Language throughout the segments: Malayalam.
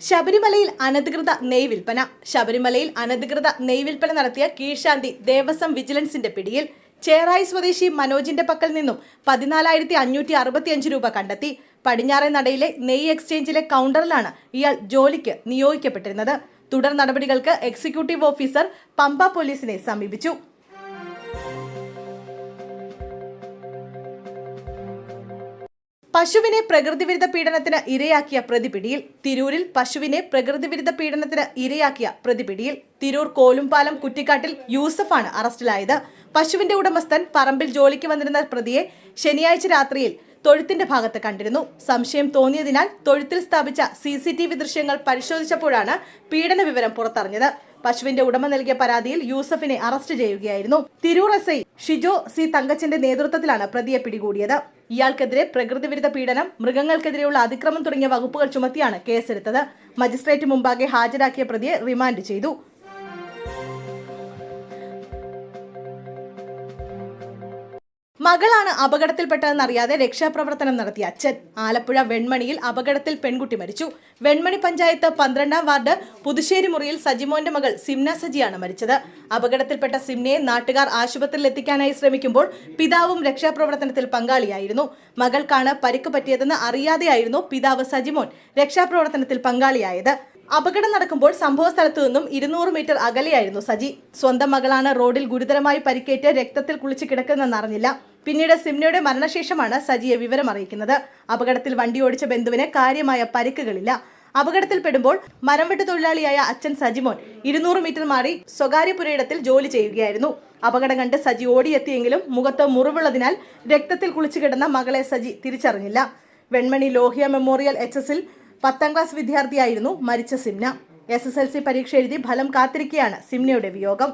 ശബരിമലയിൽ അനധികൃത നെയ് വിൽപ്പന. ശബരിമലയിൽ അനധികൃത നെയ് വിൽപ്പന നടത്തിയ കീഴ്ശാന്തി ദേവസ്വം വിജിലൻസിന്റെ പിടിയിൽ ചേറായി സ്വദേശി മനോജിന്റെ പക്കൽ നിന്നും പതിനാലായിരത്തി അഞ്ഞൂറ്റി അറുപത്തിയഞ്ച് രൂപ കണ്ടെത്തി. പടിഞ്ഞാറേ നടയിലെ നെയ് എക്സ്ചേഞ്ചിലെ കൗണ്ടറിലാണ് ഇയാൾ ജോലിക്ക് നിയോഗിക്കപ്പെട്ടിരുന്നത്. തുടർ നടപടികൾക്ക് എക്സിക്യൂട്ടീവ് ഓഫീസർ പമ്പ പോലീസിനെ സമീപിച്ചു. പശുവിനെ പ്രകൃതിവിരുദ്ധ പീഡനത്തിന് ഇരയാക്കിയ പ്രതിപിടിയിൽ തിരൂരിൽ പശുവിനെ പ്രകൃതിവിരുദ്ധ പീഡനത്തിന് ഇരയാക്കിയ പ്രതിപിടിയിൽ തിരൂർ കോലുംപാലം കുറ്റിക്കാട്ടിൽ യൂസഫാണ് അറസ്റ്റിലായത്. പശുവിന്റെ ഉടമസ്ഥൻ പറമ്പിൽ ജോലിക്ക് വന്നിരുന്ന പ്രതിയെ ശനിയാഴ്ച രാത്രിയിൽ തൊഴുത്തിന്റെ ഭാഗത്ത് കണ്ടിരുന്നു. സംശയം തോന്നിയതിനാൽ തൊഴുത്തിൽ സ്ഥാപിച്ച സി സി ടി വി ദൃശ്യങ്ങൾ പരിശോധിച്ചപ്പോഴാണ് പീഡന വിവരം പുറത്തറിഞ്ഞത്. പശുവിന്റെ ഉടമ നൽകിയ പരാതിയിൽ യൂസഫിനെ അറസ്റ്റ് ചെയ്യുകയായിരുന്നു. Tirur S I Shijo C തങ്കച്ചന്റെ നേതൃത്വത്തിലാണ് പ്രതിയെ പിടികൂടിയത്. ഇയാൾക്കെതിരെ പ്രകൃതിവിരുദ്ധ പീഡനം മൃഗങ്ങൾക്കെതിരെയുള്ള അതിക്രമം തുടങ്ങിയ വകുപ്പുകൾ ചുമത്തിയാണ് കേസെടുത്തത്. മജിസ്ട്രേറ്റ് മുമ്പാകെ ഹാജരാക്കിയ പ്രതിയെ റിമാൻഡ് ചെയ്തു. മകളാണ് അപകടത്തിൽപ്പെട്ടതെന്നറിയാതെ രക്ഷാപ്രവർത്തനം നടത്തിയ അച്ഛൻ. ആലപ്പുഴ വെൺമണിയിൽ അപകടത്തിൽ പെൺകുട്ടി മരിച്ചു. വെൺമണി പഞ്ചായത്ത് പന്ത്രണ്ടാം വാർഡ് പുതുശ്ശേരി മുറിയിൽ സജിമോന്റെ മകൾ സിംന സജിയാണ് മരിച്ചത്. അപകടത്തിൽപ്പെട്ട സിംനയെ നാട്ടുകാർ ആശുപത്രിയിൽ എത്തിക്കാനായി ശ്രമിക്കുമ്പോൾ പിതാവും രക്ഷാപ്രവർത്തനത്തിൽ പങ്കാളിയായിരുന്നു. മകൾക്കാണ് പരിക്ക് പറ്റിയതെന്ന് അറിയാതെയായിരുന്നു പിതാവ് സജിമോൻ രക്ഷാപ്രവർത്തനത്തിൽ പങ്കാളിയായത്. അപകടം നടക്കുമ്പോൾ സംഭവ സ്ഥലത്തു നിന്നും ഇരുന്നൂറ് മീറ്റർ അകലെയായിരുന്നു സജി. സ്വന്തം മകളാണ് റോഡിൽ ഗുരുതരമായി പരിക്കേറ്റ് രക്തത്തിൽ കുളിച്ച് കിടക്കുന്നതെന്ന് അറിഞ്ഞില്ല. പിന്നീട് സിംനയുടെ മരണശേഷമാണ് സജിയെ വിവരം അറിയിക്കുന്നത്. അപകടത്തിൽ വണ്ടി ഓടിച്ച ബന്ധുവിന് കാര്യമായ പരിക്കുകളില്ല. അപകടത്തിൽപ്പെടുമ്പോൾ മരം വെട്ട് തൊഴിലാളിയായ അച്ഛൻ സജിമോൻ ഇരുന്നൂറ് മീറ്റർ മാറി സ്വകാര്യ പുരയിടത്തിൽ ജോലി ചെയ്യുകയായിരുന്നു. അപകടം കണ്ട് സജി ഓടിയെത്തിയെങ്കിലും മുഖത്ത് മുറിവുള്ളതിനാൽ രക്തത്തിൽ കുളിച്ചു കിടന്ന മകളെ സജി തിരിച്ചറിഞ്ഞില്ല. വെൺമണി ലോഹിയ മെമ്മോറിയൽ എച്ച് എസിൽ പത്താം ക്ലാസ് വിദ്യാർത്ഥിയായിരുന്നു മരിച്ച Simna. S S L C പരീക്ഷ എഴുതി ഫലം കാത്തിരിക്കുകയാണ് സിംനയുടെ വിയോഗം.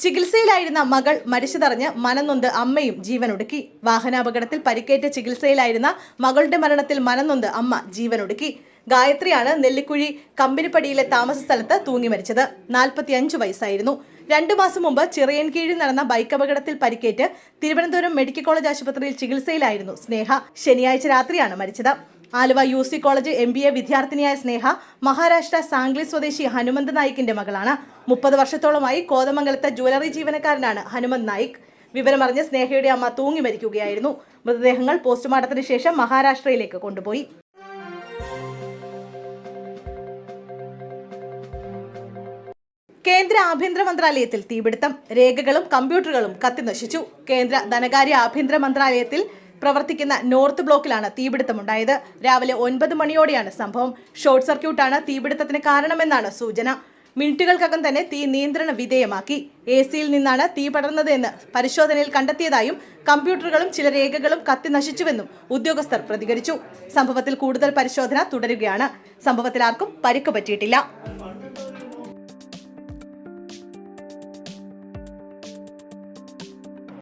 ചികിത്സയിലായിരുന്ന മകൾ മരിച്ചതറിഞ്ഞ് മനനൊന്ത് അമ്മയും ജീവനൊടുക്കി. വാഹനാപകടത്തിൽ പരിക്കേറ്റ ചികിത്സയിലായിരുന്ന മകളുടെ മരണത്തിൽ മനനൊന്ത് അമ്മ ജീവനൊടുക്കി. ഗായത്രിയാണ് നെല്ലിക്കുഴി കമ്പനിപ്പടിയിലെ താമസ സ്ഥലത്ത് തൂങ്ങി മരിച്ചത്. നാൽപ്പത്തിയഞ്ച് വയസ്സായിരുന്നു. രണ്ടു മാസം മുമ്പ് ചിറയൻകീഴിൽ നടന്ന ബൈക്ക് അപകടത്തിൽ പരിക്കേറ്റ് തിരുവനന്തപുരം മെഡിക്കൽ കോളേജ് ആശുപത്രിയിൽ ചികിത്സയിലായിരുന്നു സ്നേഹ. ശനിയാഴ്ച രാത്രിയാണ് മരിച്ചത്. Aluva U C college M B A വിദ്യാർത്ഥിനിയായ Sneha Maharashtra Sangli സ്വദേശി ഹനുമന്ത് നായിക്കിന്റെ മകളാണ്. മുപ്പത് വർഷത്തോളമായി കോതമംഗലത്തെ ജ്വല്ലറി ജീവനക്കാരനാണ് ഹനുമന്ത് നായിക്. വിവരമറിഞ്ഞ് സ്നേഹയുടെ അമ്മ തൂങ്ങി മരിക്കുകയായിരുന്നു. മൃതദേഹങ്ങൾ പോസ്റ്റ്മോർട്ടത്തിന് ശേഷം മഹാരാഷ്ട്രയിലേക്ക് കൊണ്ടുപോയി. കേന്ദ്ര ആഭ്യന്തര മന്ത്രാലയത്തിൽ തീപിടുത്തം രേഖകളും കമ്പ്യൂട്ടറുകളും കത്തിനശിച്ചു. കേന്ദ്ര ധനകാര്യ ആഭ്യന്തര മന്ത്രാലയത്തിൽ പ്രവർത്തിക്കുന്ന നോർത്ത് ബ്ലോക്കിലാണ് തീപിടുത്തമുണ്ടായത്. രാവിലെ ഒൻപത് മണിയോടെയാണ് സംഭവം. ഷോർട്ട് സർക്യൂട്ടാണ് തീപിടുത്തത്തിന് കാരണമെന്നാണ് സൂചന. മിനിറ്റുകൾക്കകം തന്നെ തീ നിയന്ത്രണ വിധേയമാക്കി. എ സിയിൽ നിന്നാണ് തീ പടർന്നത് എന്ന് പരിശോധനയിൽ കണ്ടെത്തിയതായും കമ്പ്യൂട്ടറുകളും ചില രേഖകളും കത്തി നശിച്ചുവെന്നും ഉദ്യോഗസ്ഥർ പ്രതികരിച്ചു. സംഭവത്തിൽ കൂടുതൽ പരിശോധന തുടരുകയാണ്. സംഭവത്തിൽ ആർക്കും പരിക്ക് പറ്റിയിട്ടില്ല.